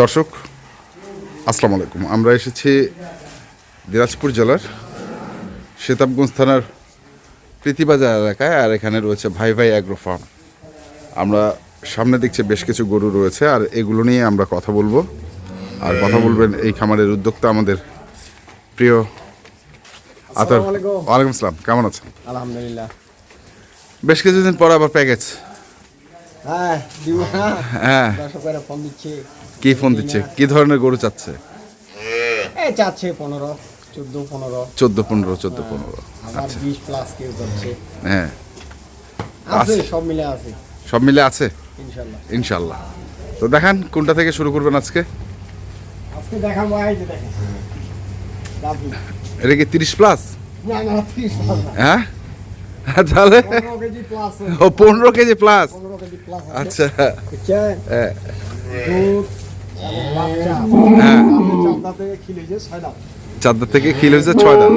দর্শক আসসালামু আলাইকুম। আমরা এসেছি দিনাজপুর জেলার সেতাবগঞ্জ থানার প্রীতিবাজার এলাকায় আর এখানে রয়েছে ভাই ভাই অ্যাগ্রো ফার্ম আমরা সামনে দেখছি বেশ কিছু গরু রয়েছে আর এগুলো নিয়ে আমরা কথা বলব। আর কথা বলবেন এই খামারের উদ্যোক্তা আমাদের প্রিয় আতর। ওয়ালাইকুম আসসালাম কেমন আছেন? আলহামদুলিল্লাহ। বেশ কিছুদিন পর আবার প্যাকেজ হ্যাঁ হ্যাঁ। দর্শকেরা ফোন দিচ্ছে। কি ফোন দিচ্ছে? কি ধরনের গরু চাচ্ছে? চাচ্ছে পনেরো চোদ্দ পনেরো। চোদ্দ পনেরো চোদ্দ পনেরো। আবার বিশ প্লাস কেউ করছে হ্যাঁ। আছে আছে। সব মিলে আছে। সব মিলে আছে? ইনশাল্লাহ। ইনশাল্লাহ। তো দেখান কোনটা থেকে শুরু করবেন আজকে? আজকে দেখাবো এই যে দেখেন। এটা কি তিরিশ প্লাস না না ত্রিশ হ্যাঁ? তাহলে? ও পনেরো কেজি প্লাস আচ্ছা। হ্যাঁ, বাচ্চা। হ্যাঁ। থেকে খিল হয়েছে ছয় দাম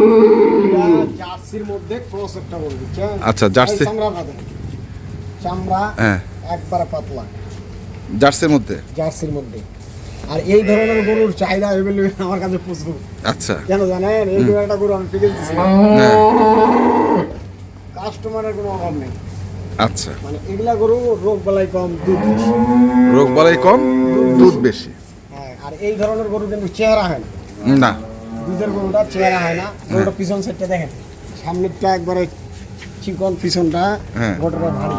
আচ্ছা, জার্সি। চামড়া হ্যাঁ। একবারে পাতলা। জার্সির মধ্যে? জার্সির মধ্যে। আর এই ধরনের গরুর চাহিদা আমার কাছে প্রচুর। আচ্ছা। কেন জানেন? এই একটা গরু আমি কাস্টমারের কোনো অভাব নেই। আচ্ছা। মানে এগুলা গরু রোগ বালাই কম দুধ বেশি। রোগ বালাই কম দুধ বেশি। হ্যাঁ আর এই ধরনের গরু কিন্তু চেহারা হয় না। না। দুধের গরুটা চেহারা হয় না। গরুটা পিছন সাইডটা দেখেন। সামনেরটা একবারে চিকন পিছনটা হ্যাঁ। গোটাটা ভারী।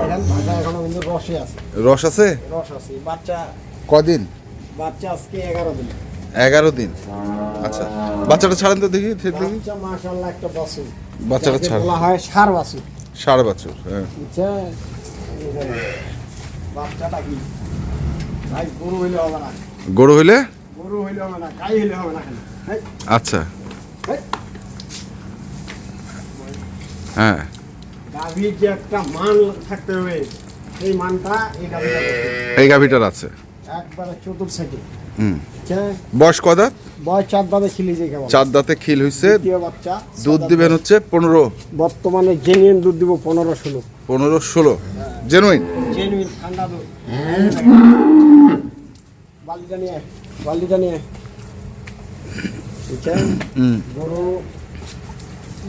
দেখেন ভাষা এখনও কিন্তু রসে আছে। রস আছে? রস আছে। বাচ্চা কদিন? বাচ্চা আজকে এগারো দিন। এগারো দিন। আচ্ছা বাচ্চাটা ছাড়েন তো দেখি বাচ্চাটা ছাড়। বলা হয় সার বাছুর। হ্যাঁ। বাচ্চাটা কি? ভাই গরু হইলে হবে না। গরু হইলে? গরু হইলে হবে না গাই হইলে হবে না আচ্ছা। হ্যাঁ। গাভীর যে একটা মান থাকতে হবে সেই মানটা এই গাভীটা গাভিটার আছে। একবারে চতুর সাইডে বয়স কদাত বয়স চার দাদে খিলি কেমন চার দাঁতে খিল বাচ্চা দুধ দিবেন হচ্ছে পনেরো। বর্তমানে জেনুইন দুধ দিব পনেরো ষোলো। পনেরো ষোলো। জেনুইন জেনুইন ঠান্ডা দুধ। বালিটা নিয়ে বালিটা নিয়ে আয়। বুঝছেন? হুম। গরু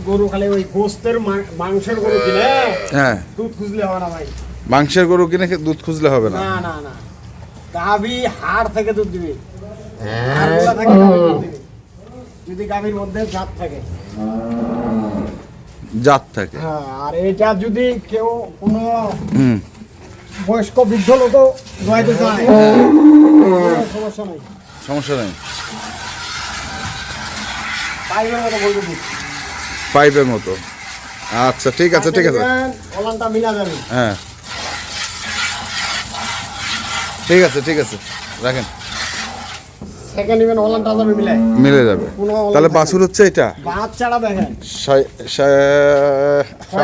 গরু খালি ওই গোস্তের মাংসের গরু কিনে হ্যাঁ। দুধ খুঁজলে হবে না ভাই। মাংসের গরু কিনে দুধ খুঁজলে হবে না। না না না। গাভী হাড় থেকে দুধ দিবে। দিবে। যদি গাভীর মধ্যে জাত থাকে। জাত থাকে। হ্যাঁ আর এটা যদি কেউ কোনো বয়স্ক বৃদ্ধ লোক দোয়াইতে চায় সমস্যা নাই। সমস্যা নেই। পাইপের মতো আচ্ছা ঠিক আছে ঠিক আছে। ওলানটা মিলা যাবে। হ্যাঁ। ঠিক আছে ঠিক আছে। রাখেন। সেকেন্ড মিলে যাবে। তাহলে বাছুর হচ্ছে এটা? দেখেন। ছয়-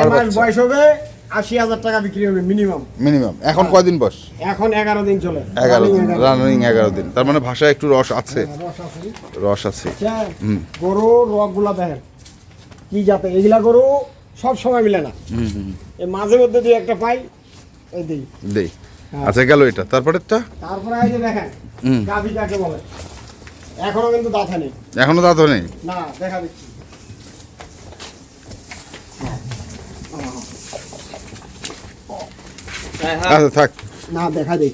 মাস বয়স হবে আশি হাজার টাকা বিক্রি হবে মিনিমাম। মিনিমাম। এখন কয়দিন বয়স? এখন এগারো দিন চলে। এগারো দিন। রানিং এগারো দিন। তার মানে ভাষায় একটু রস আছে। হ্যাঁ, রস আছে। রস আছে। বুঝছেন? হুম। গরুর রগগুলা দেখেন। কি জাতে এগুলা গরু সব সময় মিলে না। হুম হুম এই মাঝে মধ্যে দুই একটা পাই এই দিই। দেই। আচ্ছা গেল এটা। তারপরেরটা? তারপরে এই যে দেখেন। গাভি কাকে বলে। এখনও কিন্তু দাঁত নেই এখনও দাঁত নেই না দেখা দিচ্ছি। আচ্ছা থাক। না দেখা দিই।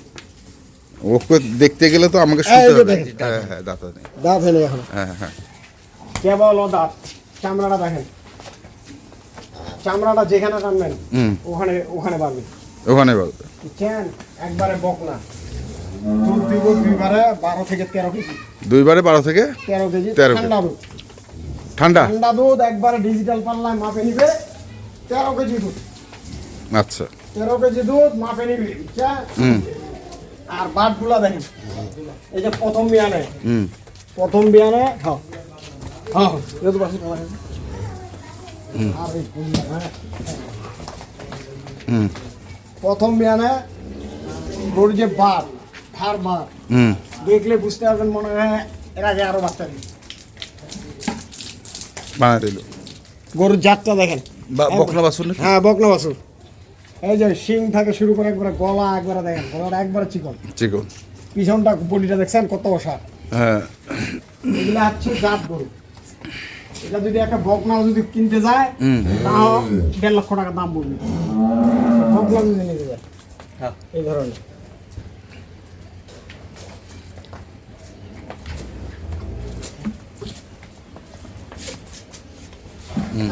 ওকে দেখতে গেলে তো আমাকে শুনতে হবে। হ্যাঁ হ্যাঁ দাঁত নেই দাঁত নেই এখনও। হ্যাঁ হ্যাঁ। কেবল ও দাঁত। চামড়াটা দেখেন। চামড়াটা যেখানে টানবেন ওখানে ওখানে পারবে ওখানে বলবে একবারে দিব দুইবারে বারো থেকে তেরো কেজি। দুইবারে বারো থেকে তেরো কেজি 13 ঠান্ডা ঠান্ডা? ঠান্ডা দুধ একবারে ডিজিটাল পাল্লায় মাপে নিবে তেরো কেজি দুধ। আচ্ছা। তেরো কেজি দুধ মাপে নিবে আর বাটগুলা দেখেন। এই যে প্রথম বিয়ানে। হুম। প্রথম বিয়ানে হ্যাঁ। হ্যাঁ এই তো বাসি তোমার আর এই কুড়ি, হ্যাঁ। হুম। প্রথম বিয়ানে গরুর যে বাট ধার হুম। দেখলে বুঝতে পারবেন মনে হয় এর আগে আরও বাচ্চা দিল। গরুর জাতটা দেখেন। বকনা বাছুর হ্যাঁ বকনা বাছুর। এই যে শিং থেকে শুরু করে একবারে গলা একবারে দেখেন গলাটা একবারে চিকন। চিকন। পিছনটা বডিটা দেখছেন কত ওষা হ্যাঁ। এগুলো হচ্ছে জাত গরু। এটা যদি একটা বকনা যদি কিনতে যায় তাও দেড় লক্ষ টাকা দাম পড়বে যদি নিতে যায় এই ধরনের।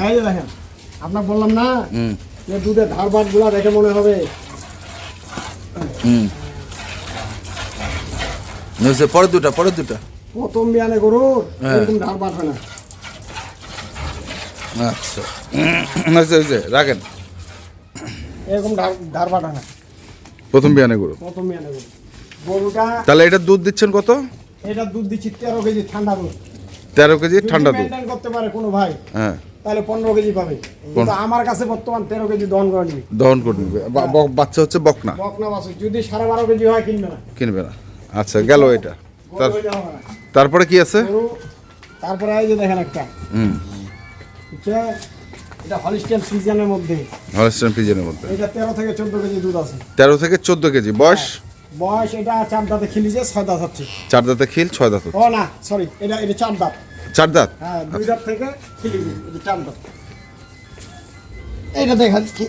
এই যে দেখেন আপনার বললাম না যে দুধেরগুলা দেখে মনে হবে। হুম। পরের দুটা পরের দুটা। প্রথম বিয়ানে গরুর হ্যাঁ। এরকম ধারবাট হয় না। আচ্ছা। রাখেন। এরকম ধার না প্রথম বিয়ানে গরু? প্রথম বিয়ানে গরু। গরুটা তাহলে এটা দুধ দিচ্ছেন কত? এটা দুধ দিচ্ছি তেরো কেজি ঠান্ডা দুধ। তেরো কেজি ঠান্ডা দুধ। করতে পারে কোনো ভাই হ্যাঁ। তাহলে পনেরো কেজি পাবে। কিন্তু আমার কাছে বর্তমান তেরো কেজি দহন করে নিবি। দহন করে নেবে। ব- বাচ্চা হচ্ছে বকনা। বকনা বাসু যদি সাড়ে বারো কেজি হয় কিনবে না। কিনবে না। আচ্ছা গেল এটা। তারপরে কি আছে? তারপরে এই যে দেখেন একটা। হুম। এটা মধ্যে। মধ্যে। এটা তেরো থেকে চোদ্দ কেজি দুধ আছে। তেরো থেকে চোদ্দ কেজি। বয়স? বয়স এটা চার দাঁতে খিলিছে ছয় দাঁত হচ্ছে। চার দাঁতে খিল ছয় দাঁত ও না সরি এটা এটা চার দাঁত। চার দাঁত? হ্যাঁ দুই দাঁত থেকে এটা চার দাঁত। এইটা দেখা কি?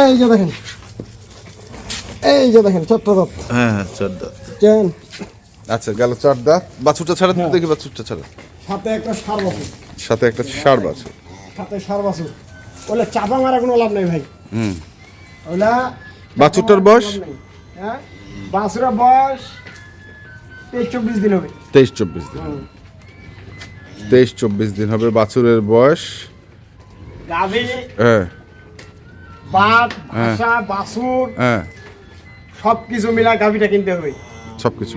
এই যে দেখেন। এই যে দেখেন দাঁত। হ্যাঁ হ্যাঁ চার দাঁত। আচ্ছা গেল চার দাঁত বাছুরটা ছাড়া তো হ্যাঁ। দেখি বাছুরটা ছাড়া। সাথে একটা সার বাছুর। সাথে একটা সার বাছুর। সাথে সার বাছুর। ওগুলো চাপা মারা কোনো লাভ নেই ভাই। হুম। ওগুলা বাছুরটার বয়স? হ্যাঁ? বাছুরের বয়স তেইশ চব্বিশ দিন হবে। তেইশ চব্বিশ দিন। তেইশ চব্বিশ দিন হবে বাছুরের বয়স। গাভী হ্যাঁ। বাট হ্যাঁ। ভাষা বাছুর হ্যাঁ। সব কিছু মিলা গাভীটা কিনতে হবে। সব কিছু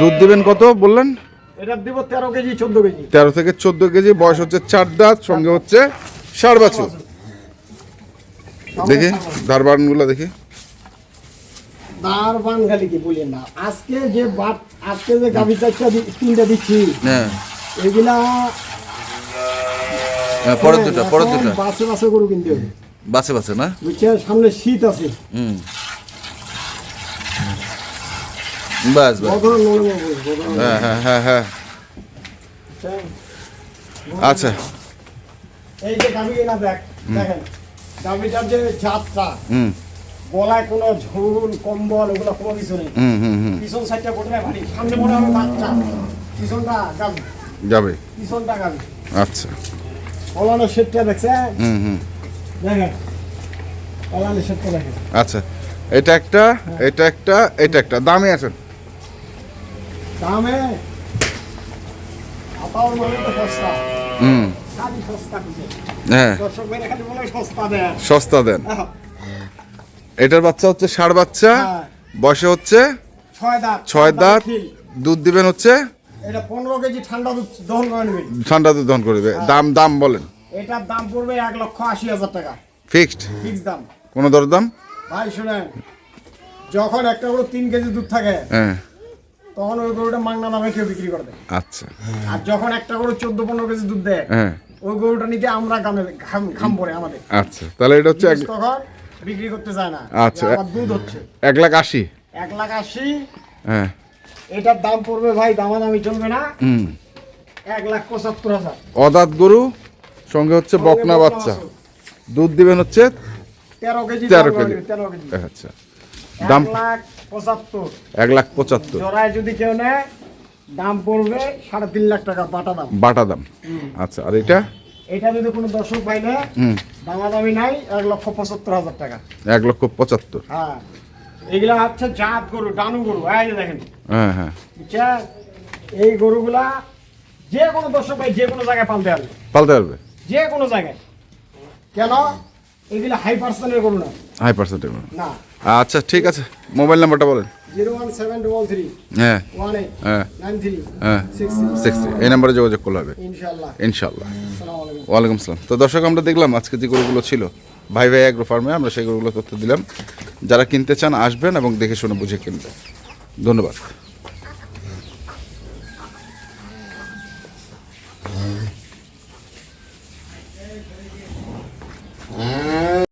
দুধ দিবেন কত বললেন? এটা দিব তেরো কেজি চোদ্দ কেজি। তেরো থেকে চোদ্দ কেজি বয়স হচ্ছে চার দাঁত সঙ্গে হচ্ছে ষাট বাছুর। দেখি ধারবানগুলো দেখি। দার বান খালি কি বলি না আজকে যে বাট আজকে যে গাভী চারটা দি- তিনটা দিচ্ছি হ্যাঁ। এগুলা হ্যাঁ পরের দুটা পরের দুটা। বাসে বাসে গরু কিনতে হবে। বাসে বাসে না? বুঝছেন? সামনে শীত আছে। হুম। বাস বাস। নড়ে। হ্যাঁ হ্যাঁ হ্যাঁ হ্যাঁ। আচ্ছা। এই যে গাভী কিনা দেখ দেখেন যে জাতটা হুম। গলায় কোনো ঝুল কম্বল ওগুলো কোনো কিছু নেই। হুম হুম হুম। পিছন সাইডটা ভারী সামনে মনে হবে বাচ্চা। পিছনটা গাভী যাবে। পিছনটা গাভী আচ্ছা। ফলানো সেটটা দেখছেন হুম হুম। দেখেন ফলানো দেখেন। আচ্ছা। এটা একটা এটা একটা এটা একটা। দামে আছেন দামে? আপার মানে তো সস্তা। হুম। খালি সস্তা খুঁজে। হ্যাঁ। দর্শক ভাইরা খালি বলে সস্তা দেন। এটার বাচ্চা হচ্ছে ষাড় বাচ্চা। হ্যাঁ। বয়সে হচ্ছে? ছয় দাঁত। ছয় দাঁত দুধ দিবেন হচ্ছে? এটা পনেরো কেজি ঠান্ডা দুধ দহন করে নেবেন। ঠান্ডা দুধ দহন করবে দাম দাম বলেন। এটার দাম পড়বে এক লক্ষ আশি হাজার টাকা। ফিক্সড? ফিক্স দাম। কোনো দরদাম? ভাই শুনেন। যখন একটা গরু তিন কেজি দুধ থাকে হ্যাঁ। তখন ওই গরুটা মাংনা দামে কেউ বিক্রি করে দেয়। আচ্ছা। আর যখন একটা গরু চোদ্দ পনেরো কেজি দুধ দেয় হ্যাঁ। ওই গরুটা নিতে আমরা গামে ঘাম ঘাম পড়ে আমাদের। আচ্ছা তাহলে এটা হচ্ছে তখন বিক্রি করতে যায় না। আচ্ছা। দুধ হচ্ছে। এক লাখ আশি। এক লাখ আশি। হ্যাঁ। এটার দাম পড়বে ভাই দামাদামি চলবে না। হুম। এক লাখ পঁচাত্তর হাজার। অদাত গরু সঙ্গে হচ্ছে বকনা বাচ্চা। দুধ দিবেন হচ্ছে তেরো কেজি তেরো কেজি। পড়বে, তেরো কেজি। আচ্ছা। দাম লাখ পঁচাত্তর। এক লাখ পঁচাত্তর। জোড়ায় যদি কেউ নেয় দাম পড়বে সাড়ে তিন লাখ টাকা বাটা দাম। বাটা দাম। আচ্ছা আর এটা? এটা যদি কোনো দর্শক পাই না দামাদামি নাই এক লক্ষ পঁচাত্তর হাজার টাকা। এক লক্ষ পঁচাত্তর। হ্যাঁ। এগুলা হচ্ছে জাত গরু ডানু গরু। এই যে দেখেন। হ্যাঁ হ্যাঁ। বুঝছেন? এই গরুগুলা যে কোনো দর্শক ভাই যে কোনো জায়গায় পালতে পারবে। পালতে পারবে? যে কোনো জায়গায়। কেন? এগুলা হাই পার্সেন্টের গরু না। হাই পার্সেন্টেজ না। আচ্ছা ঠিক আছে। মোবাইল নাম্বারটা বলেন। হ্যাঁ। হ্যাঁ। হ্যাঁ। এই নাম্বারে যোগাযোগ করলে হবে। ইনশাল্লাহ ওয়ালাইকুম আসসালাম তো দর্শক আমরা দেখলাম আজকে যে গরুগুলো ছিল ভাই ভাই অ্যাগ্রো ফার্মে আমরা সেই গরুগুলো তথ্য দিলাম। যারা কিনতে চান আসবেন এবং দেখে শুনে বুঝে কিনবেন। ধন্যবাদ।